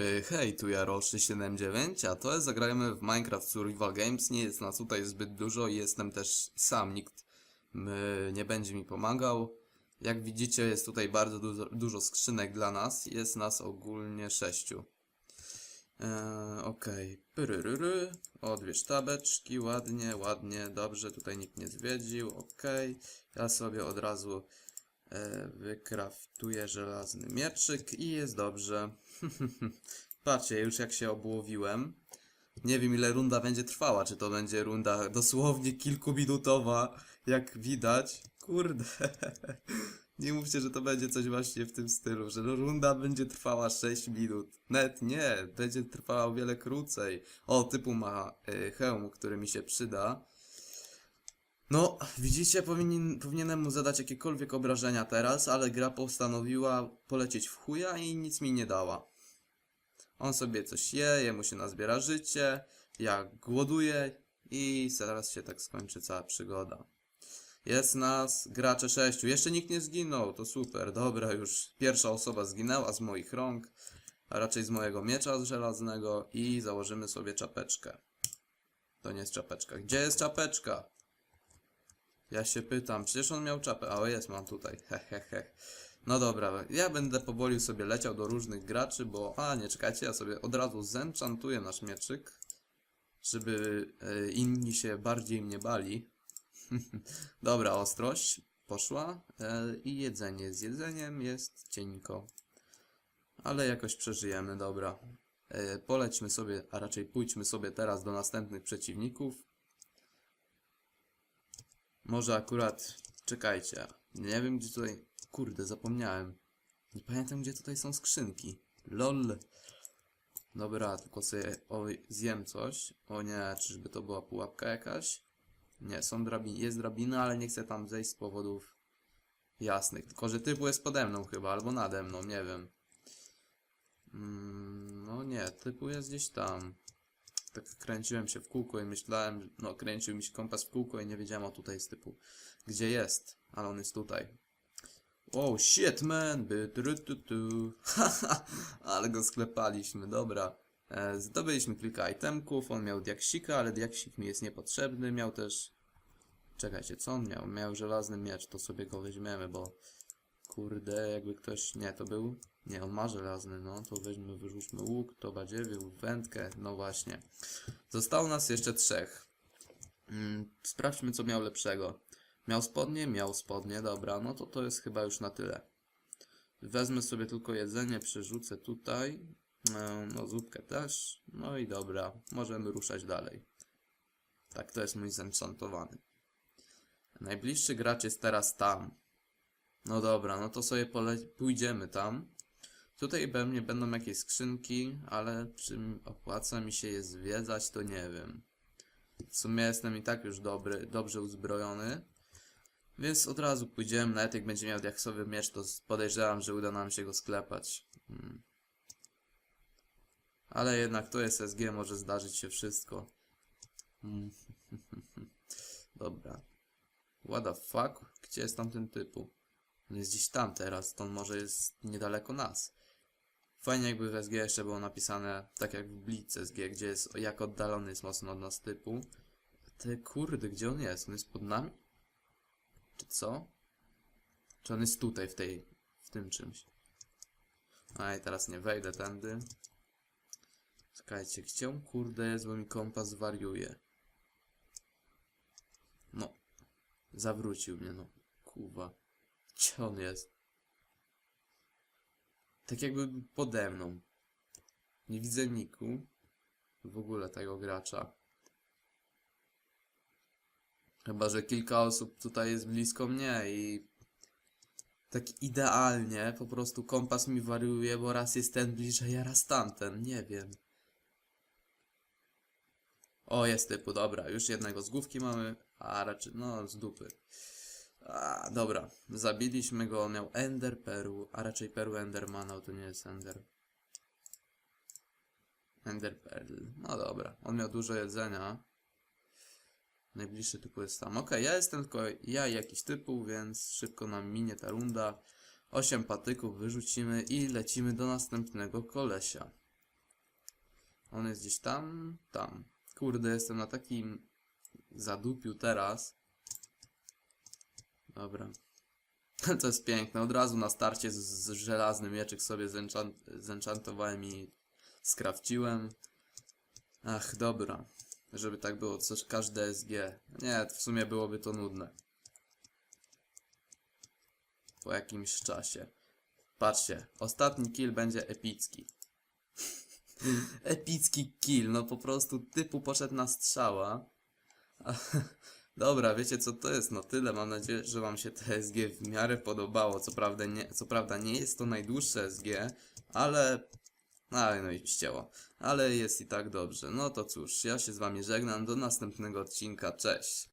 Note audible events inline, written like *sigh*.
Yy, Hej, tu ja Roszy79, a to jest zagrajmy w Minecraft Survival Games. Nie jest nas tutaj zbyt dużo i jestem też sam, nikt nie będzie mi pomagał. Jak widzicie, jest tutaj bardzo dużo, dużo skrzynek dla nas. Jest nas ogólnie sześciu. Eee, Okej, pyryryry, o dwie sztabeczki, ładnie, ładnie, dobrze, tutaj nikt nie zwiedził, okej. Ja sobie od razu e, wykraftuję żelazny mieczyk i jest dobrze. *laughs* Patrzcie, już jak się obłowiłem. Nie wiem ile runda będzie trwała, czy to będzie runda dosłownie kilkuminutowa, jak widać. Kurde. *laughs* Nie mówcie, że to będzie coś właśnie w tym stylu, że no runda będzie trwała 6 minut. Net nie, będzie trwała o wiele krócej. O, typu ma y, hełm, który mi się przyda. No, widzicie, powinien, powinienem mu zadać jakiekolwiek obrażenia teraz, ale gra postanowiła polecieć w chuja i nic mi nie dała. On sobie coś je, jemu się nazbiera życie, ja głoduję i zaraz się tak skończy cała przygoda. Jest nas gracze sześciu. Jeszcze nikt nie zginął, to super. Dobra, już pierwsza osoba zginęła z moich rąk, a raczej z mojego miecza żelaznego i założymy sobie czapeczkę. To nie jest czapeczka. Gdzie jest czapeczka? Ja się pytam, przecież on miał czapę. A o jest, mam tutaj. Hehehe. No dobra, ja będę powoli sobie leciał do różnych graczy, bo... A, nie, czekajcie, ja sobie od razu zenchantuję nasz mieczyk, żeby e, inni się bardziej mnie bali. *laughs* Dobra, ostrość poszła e, i jedzenie. Z jedzeniem jest cienko. Ale jakoś przeżyjemy, dobra. E, polećmy sobie, a raczej pójdźmy sobie teraz do następnych przeciwników. Może akurat, czekajcie, nie wiem gdzie tutaj, kurde zapomniałem. Nie pamiętam gdzie tutaj są skrzynki. LOL. Dobra, tylko sobie o, zjem coś. O nie, czyżby to była pułapka jakaś? Nie, są drabiny, jest drabina, ale nie chcę tam zejść z powodów jasnych. Tylko, że typu jest pode mną chyba, albo nade mną, nie wiem. Mm, no nie, typu jest gdzieś tam. Tak kręciłem się w kółko i myślałem, no kręcił mi się kompas w kółko i nie wiedziałem o tutaj jest typu. Gdzie jest? Ale on jest tutaj. Oh shit man, tu, *laughs* ale go sklepaliśmy, dobra. E, Zdobyliśmy kilka itemków, on miał diaksika, ale diaksik mi jest niepotrzebny, miał też... Czekajcie, co on miał? Miał żelazny miecz, to sobie go weźmiemy, bo... Kurde, jakby ktoś... Nie, to był... Nie, on ma żelazny, no to weźmy, wyrzućmy łuk, to badziewił, wędkę, no właśnie. Zostało nas jeszcze trzech. Mm, sprawdźmy, co miał lepszego. Miał spodnie? Miał spodnie, dobra, no to to jest chyba już na tyle. Wezmę sobie tylko jedzenie, przerzucę tutaj. E, No, zupkę też. No i dobra, możemy ruszać dalej. Tak, to jest mój zenchantowany. Najbliższy gracz jest teraz tam. No dobra, no to sobie pójdziemy tam. Tutaj pewnie będą jakieś skrzynki, ale czy opłaca mi się je zwiedzać, to nie wiem. W sumie jestem i tak już dobry, dobrze uzbrojony. Więc od razu pójdziemy, nawet jak będzie miał diaksowy miecz, to podejrzewam, że uda nam się go sklepać. Hmm. Ale jednak to jest SG, może zdarzyć się wszystko. Mm. *laughs* Dobra. What the fuck? Gdzie jest tamten typu? On jest gdzieś tam teraz, to on może jest niedaleko nas. Fajnie jakby w SG jeszcze było napisane, tak jak w Blitz SG, gdzie jest, jak oddalony jest mocno od nas typu. Ty kurde, gdzie on jest? On jest pod nami? Czy co? Czy on jest tutaj, w tej, w tym czymś? A i teraz nie wejdę tędy. Czekajcie, gdzie on kurde jest, bo mi kompas wariuje. No. Zawrócił mnie, no. Kuwa. Gdzie on jest? Tak jakby pode mną. Nie widzę niku. W ogóle tego gracza. Chyba, że kilka osób tutaj jest blisko mnie i tak idealnie po prostu kompas mi wariuje, bo raz jest ten bliżej, a raz tamten. Nie wiem. O, jest typu, dobra, już jednego z główki mamy, a raczej, no, z dupy. A, dobra, zabiliśmy go, on miał Ender Perł, a raczej Perł Endermana, to nie jest Ender. Ender Pearl, no dobra, on miał dużo jedzenia. Najbliższy typu jest tam. Okej, ja jestem tylko ja i jakiś typu, więc szybko nam minie ta runda. 8 patyków wyrzucimy i lecimy do następnego kolesia. On jest gdzieś tam, tam. Kurde, jestem na takim zadupiu teraz. Dobra. *laughs* To jest piękne. Od razu na starcie z, z żelazny mieczyk sobie zenchan zenchantowałem i skrawciłem. Ach, dobra. Żeby tak było, coś każde SG. Nie, w sumie byłoby to nudne. Po jakimś czasie. Patrzcie, ostatni kill będzie epicki. *laughs* epicki kill, no po prostu typu poszedł na strzała. *laughs* Dobra, wiecie co to jest? No tyle. Mam nadzieję, że Wam się TSG w miarę podobało. Co prawda nie, co prawda nie jest to najdłuższe SG, ale. Ale no i ścięło. Ale jest i tak dobrze. No to cóż, ja się z Wami żegnam. Do następnego odcinka. Cześć.